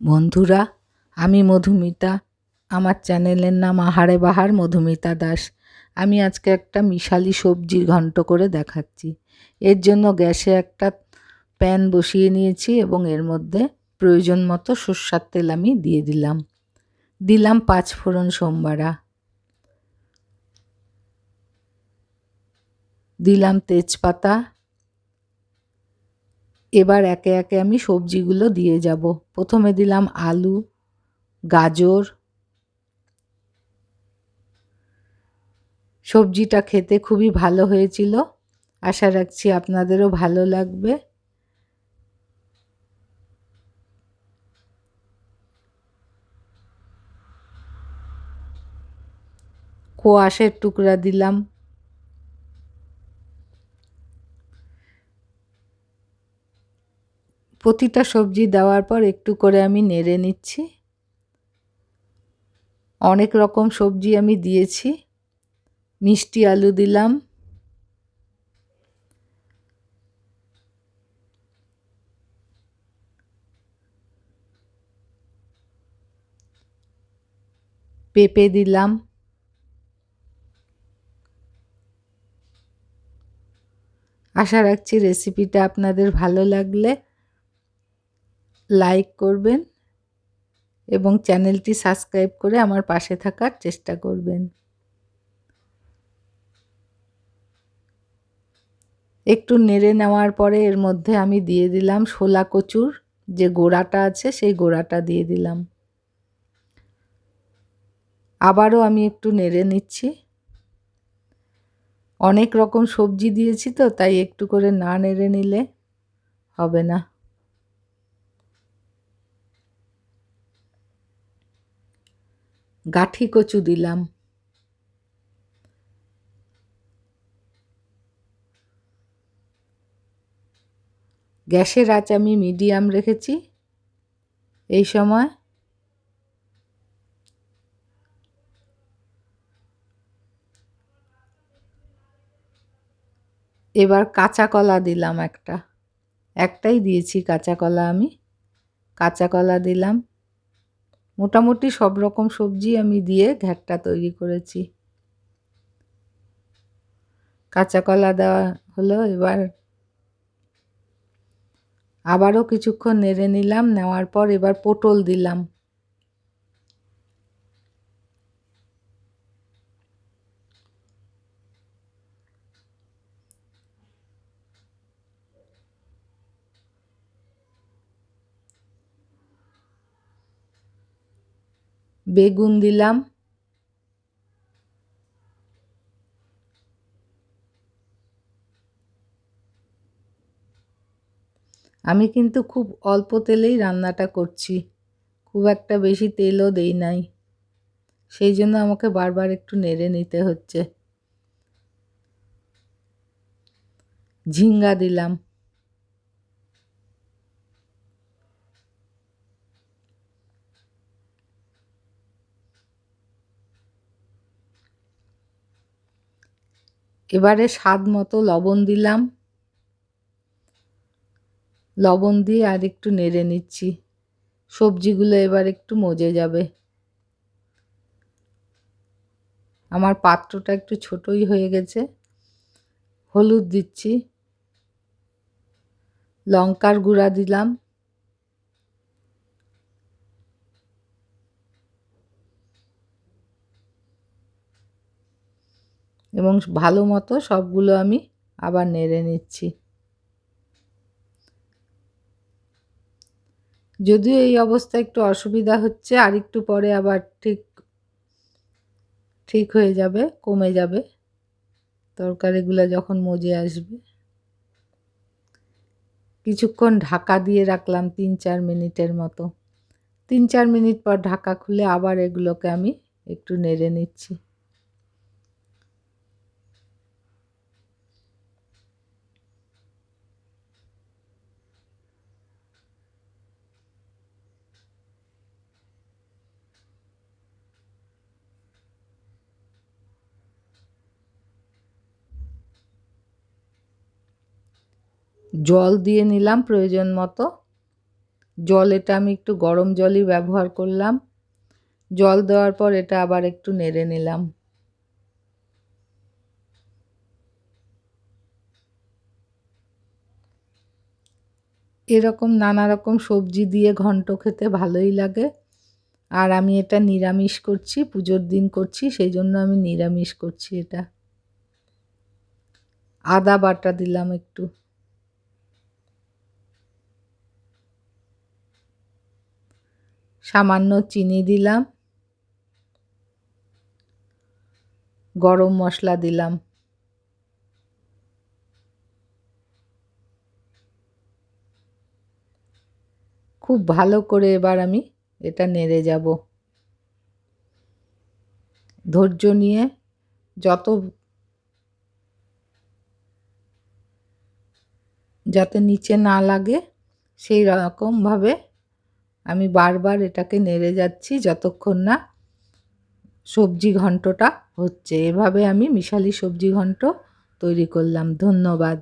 বন্ধুরা, আমি মধুমিতা। আমার চ্যানেলের নাম আহারে বাহার মধুমিতা দাস। আমি আজকে একটা মিশালি সবজি ঘন্ট করে দেখাচ্ছি। এর জন্য গ্যাসে একটা প্যান বসিয়ে নিয়েছি এবং এর মধ্যে প্রয়োজন মতো সর্ষার তেল আমি দিয়ে দিলাম। দিলাম পাঁচ ফোড়ন সোমবারা। দিলাম তেজপাতা এবার একে একে আমি সবজিগুলো দিয়ে যাব। প্রথমে দিলাম আলু, গাজর। সবজিটা খেতে খুবই ভালো হয়েছিল। আশা রাখছি আপনাদেরও ভালো লাগবে। কোয়াশের টুকরা দিলাম। প্রতিটা সবজি দেওয়ার পর একটু করে আমি নেড়ে নিচ্ছি। অনেক রকম সবজি আমি দিয়েছি। মিষ্টি আলু দিলাম। পেঁপে দিলাম। আশা রাখছি রেসিপিটা আপনাদের ভালো লাগলে। লাইক করবেন এবং চ্যানেলটি সাবস্ক্রাইব করে আমার পাশে থাকার চেষ্টা করবেন। একটু নেড়ে নেওয়ার পরে এর মধ্যে আমি দিয়ে দিলাম শোলা কচুর যে গোড়াটা আছে সেই গোড়াটা দিয়ে দিলাম। আবারও আমি একটু নেড়ে নিচ্ছি। অনেক রকম সবজি দিয়েছি তো তাই একটু করে না নেড়ে নিলে হবে না। গাঠি কচু দিলাম। গ্যাসের আঁচ আমি মিডিয়াম রেখেছি। এই সময় এবার কাঁচা কলা দিলাম একটা। একটাই দিয়েছি কাঁচা কলা আমি। কাঁচা কলা দিলাম। মোটামুটি সব রকম সবজি আমি দিয়ে ঘ্যাটটা তৈরি করেছি। কাঁচা কলা দেওয়া হলো, এবার আবারও কিছুক্ষণ নেড়ে নিলাম, নেওয়ার পর এবার পটল দিলাম। বেগুন দিলাম। আমি কিন্তু খুব অল্প তেলেই রান্নাটা করছি। খুব একটা বেশি তেলও দেই নাই। সেই জন্য আমাকে বারবার একটু নেড়ে নিতে হচ্ছে। ঝিঙ্গা দিলাম। এবারে স্বাদ মতো লবণ দিলাম। লবণ দিয়ে আর একটু নেড়ে নিচ্ছি। সবজিগুলো এবার একটু মজে যাবে। আমার পাত্রটা একটু ছোটই হয়ে গেছে। হলুদ দিচ্ছি। লঙ্কার গুঁড়া দিলাম। এবং ভালো মতো সবগুলো আমি আবার নেড়ে নিচ্ছি। যদিও এই অবস্থা একটু অসুবিধা হচ্ছে, আর একটু পরে আবার ঠিক ঠিক হয়ে যাবে, কমে যাবে। তরকারিগুলো যখন মজে আসবে। কিছুক্ষণ ঢাকা দিয়ে রাখলাম তিন চার মিনিটের মতো। তিন চার মিনিট পর ঢাকা খুলে আবার এগুলোকে আমি একটু নেড়ে নিচ্ছি। জল দিয়ে নিলাম প্রয়োজন মতো। জল এটা আমি একটু গরম জলই ব্যবহার করলাম। জল দেওয়ার পর এটা আবার একটু নেড়ে নিলাম। এরকম নানা রকম সবজি দিয়ে ঘন্ট খেতে ভালোই লাগে। আর আমি এটা নিরামিষ করছি, পুজোর দিন করছি, সেই জন্য আমি নিরামিষ করছি এটা। আদা বাটা দিলাম একটু। সামান্য চিনি দিলাম। গরম মশলা দিলাম। খুব ভালো করে এবার আমি এটা নেড়ে যাব। ধৈর্য নিয়ে যত যাতে নিচে না লাগে, সেই রকমভাবে আমি বারবার এটাকে নেড়ে যাচ্ছি যতক্ষণ না সবজি ঘন্টটা হচ্ছে। এভাবে আমি মিশালি সবজি ঘন্ট তৈরি করলাম। ধন্যবাদ।